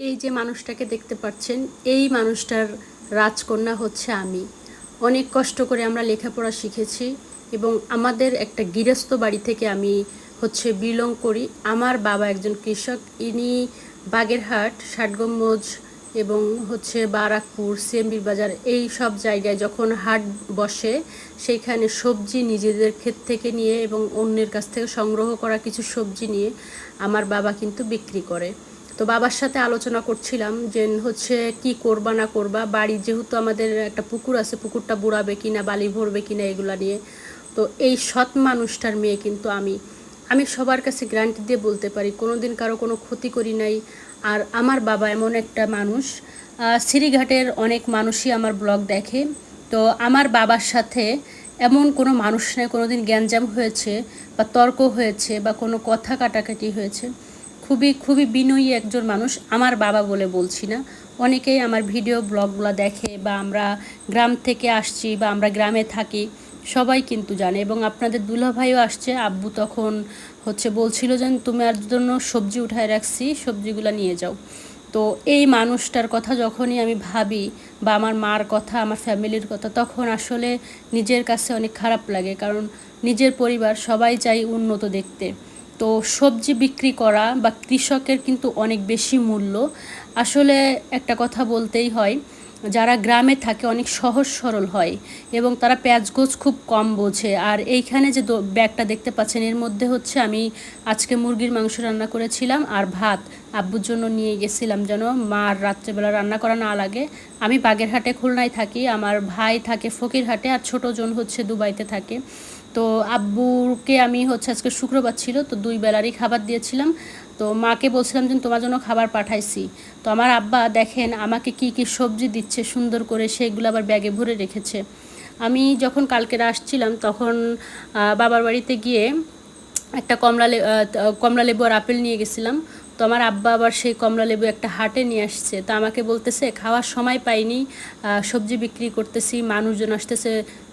এই যে মানুষটাকে দেখতে পাচ্ছেন, এই মানুষটার রাজকন্যা হচ্ছে আমি। অনেক কষ্ট করে আমরা লেখাপড়া শিখেছি এবং আমাদের একটা গৃহস্থ বাড়ি থেকে আমি হচ্ছে বিলং করি। আমার বাবা একজন কৃষক, ইনি বাগেরহাট, ষাটগম্বজ এবং হচ্ছে বারাকপুর সিএমবির বাজার, এই সব জায়গায় যখন হাট বসে সেইখানে সবজি নিজেদের ক্ষেত থেকে নিয়ে এবং অন্যের কাছ থেকে সংগ্রহ করা কিছু সবজি নিয়ে আমার বাবা কিন্তু বিক্রি করে। তো বাবার সাথে আলোচনা করছিলাম যে হচ্ছে কি করবা না করবা। বাড়ি যেহেতু আমাদের একটা পুকুর আছে, পুকুরটা বুড়াবে কি না বালি ভরবে কি না এগুলা নিয়ে। তো এই সৎ মানুষটার মেয়ে কিন্তু আমি। আমি সবার কাছে গ্যারান্টি দিয়ে বলতে পারি কোনো দিন কারও কোনো ক্ষতি করি নাই। আর আমার বাবা এমন একটা মানুষ। সিঁড়িঘাটের অনেক মানুষই আমার ব্লগ দেখে। তো আমার বাবার সাথে এমন কোনো মানুষ নেই কোনো দিন গ্যাঞ্জাম হয়েছে বা তর্ক হয়েছে বা কোনো কথা কাটাকাটি হয়েছে। খুবই খুবই বিনয়ী একজন মানুষ। আমার বাবা বলে বলছি না। অনেকেই আমার ভিডিও, ব্লগগুলো দেখে বা আমরা গ্রাম থেকে আসছি বা আমরা গ্রামে থাকি, সবাই কিন্তু জানে। এবং আপনাদের দুলাভাইও আসছে, আব্বু তখন হচ্ছে বলছিল যে তোমার জন্য সবজি উঠায় রাখছি, সবজিগুলো নিয়ে যাও। তো এই মানুষটার কথা যখনই আমি ভাবি বা আমার মার কথা, আমার ফ্যামিলির কথা, তখন আসলে নিজের কাছে অনেক খারাপ লাগে। কারণ নিজের পরিবার সবাই চাই উন্নত দেখতে। তো সবজি বিক্রি করা বা কৃষকের কিন্তু অনেক বেশি মূল্য। আসলে একটা কথা বলতেই হয় যারা গ্রামে থাকে অনেক সহজ সরল হয় এবং তারা পেঁয়াজগোছ খুব কম বোঝে। আর এইখানে যে ব্যাগটা দেখতে পাচ্ছেন, এর মধ্যে হচ্ছে আমি আজকে মুরগির মাংস রান্না করেছিলাম আর ভাত আব্বুর জন্য নিয়ে গেছিলাম যেন মা মার রাত্রেবেলা রান্না করা না লাগে। আমি বাগেরহাটে খুলনায় থাকি, আমার ভাই থাকে ফকিরহাটে আর ছোটো জন হচ্ছে দুবাইতে থাকে। তো আব্বুকে আমি হচ্ছে আজকে শুক্রবার ছিল, তো দুই বেলারই খাবার দিয়েছিলাম। তো মাকে বলছিলাম যে তোমার জন্য খাবার পাঠাইছি। তো আমার আব্বা দেখেন আমাকে কি কি সবজি দিচ্ছে সুন্দর করে, সেগুলো আবার ব্যাগে ভরে রেখেছে। আমি যখন কালকের আসছিলাম তখন বাবার বাড়িতে গিয়ে একটা কমলা কমলা লেবু আর আপেল নিয়ে গেছিলাম। তো আমার আব্বা আবার সেই কমলা লেবু একটা হাটে নিয়ে আসছে। তো আমাকে বলতেছে, খাওয়ার সময় পাইনি সবজি বিক্রি করতেছি, মানুষজন আসতেছে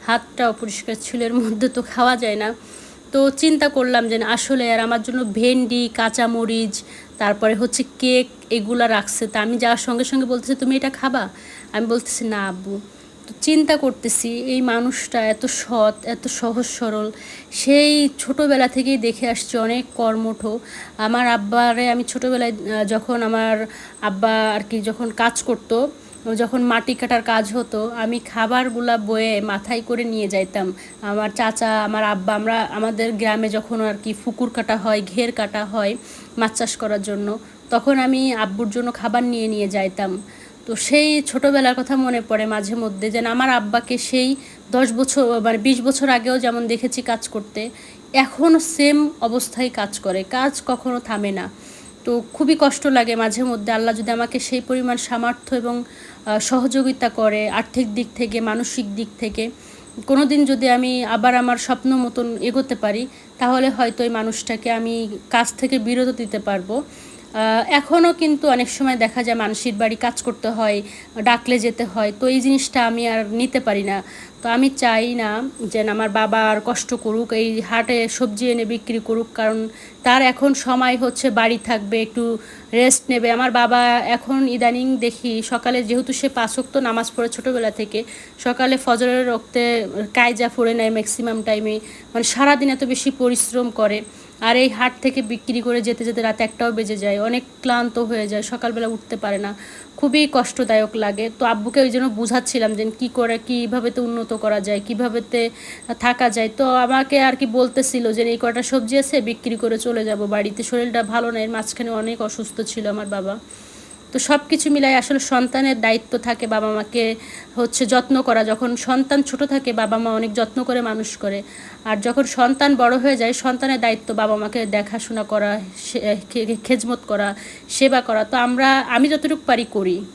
হাতটা অপরিষ্কার ছিল মধ্যে তো খাওয়া যায় না। তো চিন্তা করলাম যে আসলে আর আমার জন্য ভেন্ডি, কাঁচামরিচ, তারপরে হচ্ছে কেক এগুলা রাখছে। তা আমি যাওয়ার সঙ্গে সঙ্গে বলতেছি, তুমি এটা খাবা? আমি বলতেছি, না, আব্বু। তো চিন্তা করতেছি, এই মানুষটা এত সৎ, এত সহজ সরল, সেই ছোটোবেলা থেকেই দেখে আসছি অনেক কর্মঠ। আমার আব্বারে আমি ছোটোবেলায় যখন আমার আব্বা আর কি যখন কাজ করতো যখন মাটি কাটার কাজ হতো, আমি খাবারগুলা বয়ে মাথায় করে নিয়ে যাইতাম। আমার চাচা, আমার আব্বা, আমরা, আমাদের গ্রামে যখন আর কি ফুকুর কাটা হয়, ঘের কাটা হয় মাছ চাষ করার জন্য, তখন আমি আব্বুর জন্য খাবার নিয়ে নিয়ে যাইতাম। তো সেই ছোটোবেলার কথা মনে পড়ে মাঝে মধ্যে যেন আমার আব্বাকে সেই দশ বছর মানে বিশ বছর আগেও যেমন দেখেছি কাজ করতে এখনও সেম অবস্থায় কাজ করে, কাজ কখনো থামে না। তো খুবই কষ্ট লাগে মাঝে মধ্যে। আল্লাহ যদি আমাকে সেই পরিমাণ সামর্থ্য এবং সহযোগিতা করে আর্থিক দিক থেকে, মানসিক দিক থেকে কোনো দিন যদি আমি আবার আমার স্বপ্ন মতন এগোতে পারি, তাহলে হয়তো এই মানুষটাকে আমি কাজ থেকে বিরত দিতে পারব। এখনও কিন্তু অনেক সময় দেখা যায় মানুষের বাড়ি কাজ করতে হয়, ডাকলে যেতে হয়, তো এই জিনিসটা আমি আর নিতে পারি না। তো আমি চাই না যে আমার বাবা আর কষ্ট করুক, এই হাটে সবজি এনে বিক্রি করুক, কারণ তার এখন সময় হচ্ছে বাড়ি থাকবে, একটু রেস্ট নেবে। আমার বাবা এখন ইদানিং দেখি সকালে যেহেতু সে পাঁচক্ত নামাজ পড়ে ছোটোবেলা থেকে, সকালে ফজরের রক্তে কায়জা ফোড়ে নেয় ম্যাক্সিমাম টাইমে মানে সারাদিন এত বেশি পরিশ্রম করে। আর এই হাট থেকে বিক্রি করে যেতে যেতে রাত একটাও বেজে যায়। অনেক ক্লান্ত হয়ে যায়, সকালবেলা উঠতে পারে না। খুবই কষ্টদায়ক লাগে। তো আব্বুকে ওই জন্য বুঝাচ্ছিলাম যে কী করে কীভাবেতে উন্নত করা যায় কীভাবেতে থাকা যায়। তো আমাকে আর কি বলতেছিল যে এই কটা সবজি আছে, বিক্রি করে চলে যাব বাড়িতে। শরীরটা ভালো নেই মাঝখানে অনেক অসুস্থ ছিল আমার বাবা। তো সব কিছু মিলাই আসলে সন্তানের দায়িত্ব থাকে বাবা মাকে হচ্ছে যত্ন করা। যখন সন্তান ছোট থাকে, বাবা মা অনেক যত্ন করে মানুষ করে। আর যখন সন্তান বড় হয়ে যায়, সন্তানের দায়িত্ব বাবা মাকে দেখাশোনা করা খেজমত করা, সেবা করা। তো আমরা আমি যতটুকু পারি করি।